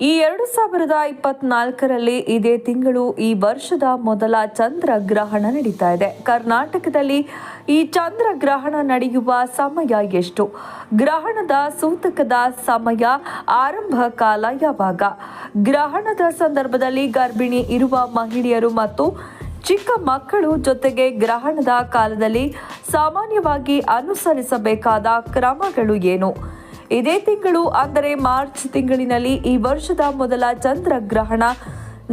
ಈ ಎರಡು ಸಾವಿರದ ಇಪ್ಪತ್ನಾಲ್ಕರಲ್ಲಿ ಇದೇ ತಿಂಗಳು ಈ ವರ್ಷದ ಮೊದಲ ಚಂದ್ರಗ್ರಹಣ ನಡೀತಾ ಇದೆ. ಕರ್ನಾಟಕದಲ್ಲಿ ಈ ಚಂದ್ರಗ್ರಹಣ ನಡೆಯುವ ಸಮಯ ಎಷ್ಟು? ಗ್ರಹಣದ ಸೂತಕದ ಸಮಯ ಆರಂಭ ಕಾಲ ಯಾವಾಗ? ಗ್ರಹಣದ ಸಂದರ್ಭದಲ್ಲಿ ಗರ್ಭಿಣಿ ಇರುವ ಮಹಿಳೆಯರು ಮತ್ತು ಚಿಕ್ಕ ಮಕ್ಕಳು ಜೊತೆಗೆ ಗ್ರಹಣದ ಕಾಲದಲ್ಲಿ ಸಾಮಾನ್ಯವಾಗಿ ಅನುಸರಿಸಬೇಕಾದ ಕ್ರಮಗಳು ಏನು? ಇದೇ ತಿಂಗಳು, ಅಂದರೆ ಮಾರ್ಚ್ ತಿಂಗಳಿನಲ್ಲಿ ಈ ವರ್ಷದ ಮೊದಲ ಚಂದ್ರಗ್ರಹಣ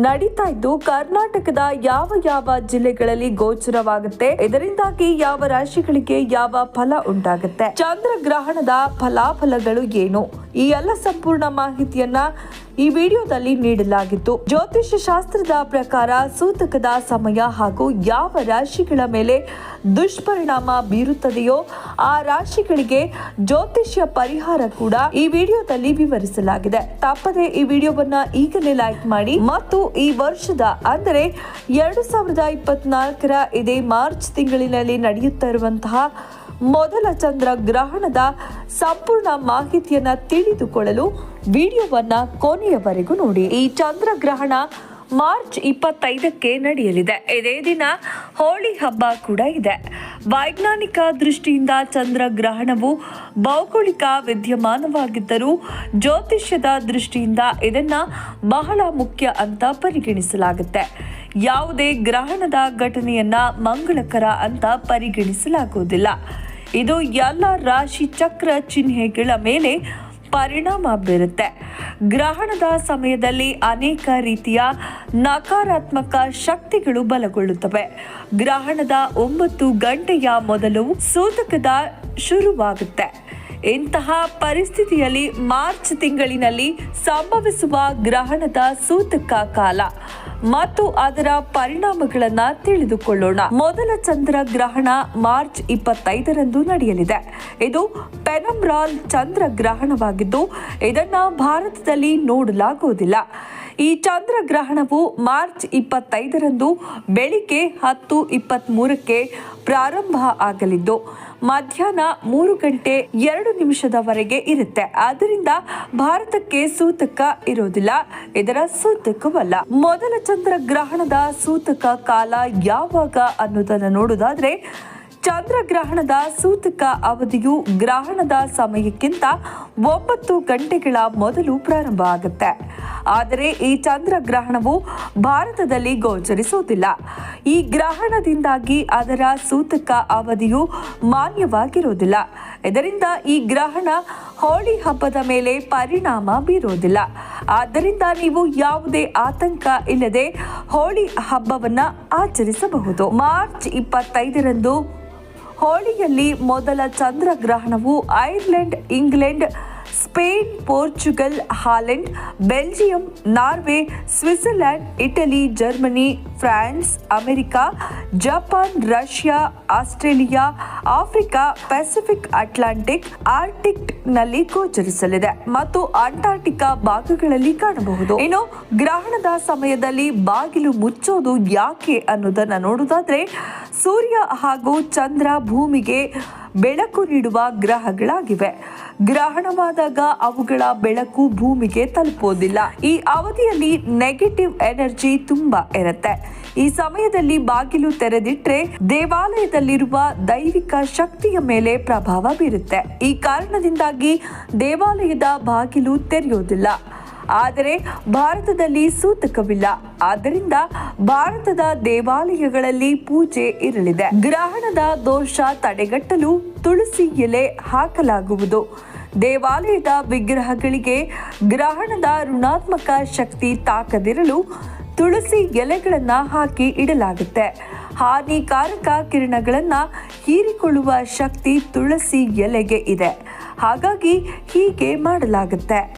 ನಡೀತಾ ಇದ್ದು, ಕರ್ನಾಟಕದ ಯಾವ ಯಾವ ಜಿಲ್ಲೆಗಳಲ್ಲಿ ಗೋಚರವಾಗುತ್ತೆ, ಇದರಿಂದಾಗಿ ಯಾವ ರಾಶಿಗಳಿಗೆ ಯಾವ ಫಲ ಉಂಟಾಗುತ್ತೆ, ಚಂದ್ರಗ್ರಹಣದ ಫಲಾಫಲಗಳು ಏನು? ಈ ಎಲ್ಲ ಸಂಪೂರ್ಣ ಮಾಹಿತಿಯನ್ನ ಈ ವಿಡಿಯೋದಲ್ಲಿ ನೀಡಲಾಗಿತ್ತು. ಜ್ಯೋತಿಷ್ಯ ಶಾಸ್ತ್ರದ ಪ್ರಕಾರ ಸೂತಕದ ಸಮಯ ಹಾಗೂ ಯಾವ ರಾಶಿಗಳ ಮೇಲೆ ದುಷ್ಪರಿಣಾಮ ಬೀರುತ್ತದೆಯೋ ಆ ರಾಶಿಗಳಿಗೆ ಜ್ಯೋತಿಷ್ಯ ಪರಿಹಾರ ಕೂಡ ಈ ವಿಡಿಯೋದಲ್ಲಿ ವಿವರಿಸಲಾಗಿದೆ. ತಪ್ಪದೆ ಈ ವಿಡಿಯೋವನ್ನ ಈಗಲೇ ಲೈಕ್ ಮಾಡಿ ಮತ್ತು ಈ ವರ್ಷದ ಅಂದರೆ ಎರಡು ಸಾವಿರದ ಇಪ್ಪತ್ನಾಲ್ಕರ ಇದೇ ಮಾರ್ಚ್ ತಿಂಗಳಿನಲ್ಲಿ ನಡೆಯುತ್ತಾ ಇರುವಂತಹ ಮೊದಲ ಚಂದ್ರ ಗ್ರಹಣದ ಸಂಪೂರ್ಣ ಮಾಹಿತಿಯನ್ನ ತಿಳಿದುಕೊಳ್ಳಲು ವಿಡಿಯೋವನ್ನ ಕೊನೆಯವರೆಗೂ ನೋಡಿ. ಈ ಚಂದ್ರಗ್ರಹಣ ಮಾರ್ಚ್ ಇಪ್ಪತ್ತೈದಕ್ಕೆ ನಡೆಯಲಿದೆ. ಇದೇ ದಿನ ಹೋಳಿ ಹಬ್ಬ ಕೂಡ ಇದೆ. ವೈಜ್ಞಾನಿಕ ದೃಷ್ಟಿಯಿಂದ ಚಂದ್ರಗ್ರಹಣವು ಭೌಗೋಳಿಕ ವಿದ್ಯಮಾನವಾಗಿದ್ದರೂ ಜ್ಯೋತಿಷ್ಯದ ದೃಷ್ಟಿಯಿಂದ ಇದನ್ನು ಬಹಳ ಮುಖ್ಯ ಅಂತ ಪರಿಗಣಿಸಲಾಗುತ್ತೆ. ಯಾವುದೇ ಗ್ರಹಣದ ಘಟನೆಯನ್ನ ಮಂಗಳಕರ ಅಂತ ಪರಿಗಣಿಸಲಾಗುವುದಿಲ್ಲ. ಇದು ಎಲ್ಲ ರಾಶಿ ಚಕ್ರ ಚಿಹ್ನೆಗಳ ಮೇಲೆ ಪರಿಣಾಮ ಬೀರುತ್ತೆ. ಗ್ರಹಣದ ಸಮಯದಲ್ಲಿ ಅನೇಕ ರೀತಿಯ ನಕಾರಾತ್ಮಕ ಶಕ್ತಿಗಳು ಬಲಗೊಳ್ಳುತ್ತವೆ. ಗ್ರಹಣದ ಒಂಬತ್ತು ಗಂಟೆಯ ಮೊದಲು ಸೂತಕದ ಶುರುವಾಗುತ್ತೆ. ಇಂತಹ ಪರಿಸ್ಥಿತಿಯಲ್ಲಿ ಮಾರ್ಚ್ ತಿಂಗಳಿನಲ್ಲಿ ಸಂಭವಿಸುವ ಗ್ರಹಣದ ಸೂತಕ ಕಾಲ. ಮತ್ತು ಅದರ ಪರಿಣಾಮಗಳನ್ನ ತಿಳಿದುಕೊಳ್ಳೋಣ. ಮೊದಲ ಚಂದ್ರ ಗ್ರಹಣ ಮಾರ್ಚ್ ಇಪ್ಪತ್ತೈದರಂದು ನಡೆಯಲಿದೆ. ಇದು ಪೆನಮ್ರಾಲ್ ಚಂದ್ರ ಗ್ರಹಣವಾಗಿದ್ದು, ಇದನ್ನ ಭಾರತದಲ್ಲಿ ನೋಡಲಾಗುವುದಿಲ್ಲ. ಈ ಚಂದ್ರಗ್ರಹಣವು ಮಾರ್ಚ್ ಇಪ್ಪತ್ತೈದರಂದು ಬೆಳಿಗ್ಗೆ ಹತ್ತು ಇಪ್ಪತ್ತ್ಮೂರಕ್ಕೆ ಪ್ರಾರಂಭ ಆಗಲಿದ್ದು, ಮಧ್ಯಾಹ್ನ ಮೂರು ಗಂಟೆ ಎರಡು ನಿಮಿಷದವರೆಗೆ ಇರುತ್ತೆ. ಆದ್ದರಿಂದ ಭಾರತಕ್ಕೆ ಸೂತಕ ಇರೋದಿಲ್ಲ ಇದರ ಸೂತಕವಲ್ಲ. ಮೊದಲ ಚಂದ್ರಗ್ರಹಣದ ಸೂತಕ ಕಾಲ ಯಾವಾಗ ಅನ್ನೋದನ್ನು ನೋಡೋದಾದ್ರೆ ಚಂದ್ರಗ್ರಹಣದ ಸೂತಕ ಅವಧಿಯು ಗ್ರಹಣದ ಸಮಯಕ್ಕಿಂತ ಒಂಬತ್ತು ಗಂಟೆಗಳ ಮೊದಲು ಪ್ರಾರಂಭ ಆಗುತ್ತೆ. ಆದರೆ ಈ ಚಂದ್ರಗ್ರಹಣವು ಭಾರತದಲ್ಲಿ ಗೋಚರಿಸುವುದಿಲ್ಲ. ಈ ಗ್ರಹಣದಿಂದಾಗಿ ಅದರ ಸೂತಕ ಅವಧಿಯು ಮಾನ್ಯವಾಗಿರುವುದಿಲ್ಲ. ಇದರಿಂದ ಈ ಗ್ರಹಣ ಹೋಳಿ ಹಬ್ಬದ ಮೇಲೆ ಪರಿಣಾಮ ಬೀರುವುದಿಲ್ಲ. ಆದ್ದರಿಂದ ನೀವು ಯಾವುದೇ ಆತಂಕ ಇಲ್ಲದೆ ಹೋಳಿ ಹಬ್ಬವನ್ನು ಆಚರಿಸಬಹುದು. ಮಾರ್ಚ್ ಇಪ್ಪತ್ತೈದರಂದು ಹೋಳಿಯಲ್ಲಿ ಮೊದಲ ಚಂದ್ರಗ್ರಹಣವು Ireland England Spain, Portugal, Holland, Belgium, Norway Switzerland Italy, Germany, France, America, Japan, Russia, Australia, Africa, Pacific Atlantic ಆರ್ಟಿಕ್ನಲ್ಲಿ ಗೋಚರಿಸಲಿದೆ ಮತ್ತು ಅಂಟಾರ್ಟಿಕಾ ಭಾಗಗಳಲ್ಲಿ ಕಾಣಬಹುದು. ಇನ್ನು ಗ್ರಹಣದ ಸಮಯದಲ್ಲಿ ಬಾಗಿಲು ಮುಚ್ಚೋದು ಯಾಕೆ ಅನ್ನೋದನ್ನ ನೋಡೋದಾದ್ರೆ ಸೂರ್ಯ ಹಾಗೂ ಚಂದ್ರ ಭೂಮಿಗೆ ಬೆಳಕು ನೀಡುವ ಗ್ರಹಗಳಾಗಿವೆ. ಗ್ರಹಣವಾದಾಗ ಅವುಗಳ ಬೆಳಕು ಭೂಮಿಗೆ ತಲುಪೋದಿಲ್ಲ. ಈ ಅವಧಿಯಲ್ಲಿ ನೆಗೆಟಿವ್ ಎನರ್ಜಿ ತುಂಬಾ ಇರುತ್ತೆ. ಈ ಸಮಯದಲ್ಲಿ ಬಾಗಿಲು ತೆರೆದಿಟ್ರೆ ದೇವಾಲಯದಲ್ಲಿರುವ ದೈವಿಕ ಶಕ್ತಿಯ ಮೇಲೆ ಪ್ರಭಾವ ಬೀರುತ್ತೆ. ಈ ಕಾರಣದಿಂದಾಗಿ ದೇವಾಲಯದ ಬಾಗಿಲು ತೆರೆಯೋದಿಲ್ಲ. ಆದರೆ ಭಾರತದಲ್ಲಿ ಸೂತಕವಿಲ್ಲ. ಆದ್ದರಿಂದ ಭಾರತದ ದೇವಾಲಯಗಳಲ್ಲಿ ಪೂಜೆ ಇರಲಿದೆ. ಗ್ರಹಣದ ದೋಷ ತಡೆಗಟ್ಟಲು ತುಳಸಿ ಎಲೆ ಹಾಕಲಾಗುವುದು. ದೇವಾಲಯದ ವಿಗ್ರಹಗಳಿಗೆ ಗ್ರಹಣದ ಋಣಾತ್ಮಕ ಶಕ್ತಿ ತಾಕದಿರಲು ತುಳಸಿ ಎಲೆಗಳನ್ನು ಹಾಕಿ ಇಡಲಾಗುತ್ತೆ. ಹಾನಿಕಾರಕ ಕಿರಣಗಳನ್ನು ಹೀರಿಕೊಳ್ಳುವ ಶಕ್ತಿ ತುಳಸಿ ಎಲೆಗೆ ಇದೆ. ಹಾಗಾಗಿ ಹೀಗೆ ಮಾಡಲಾಗುತ್ತೆ.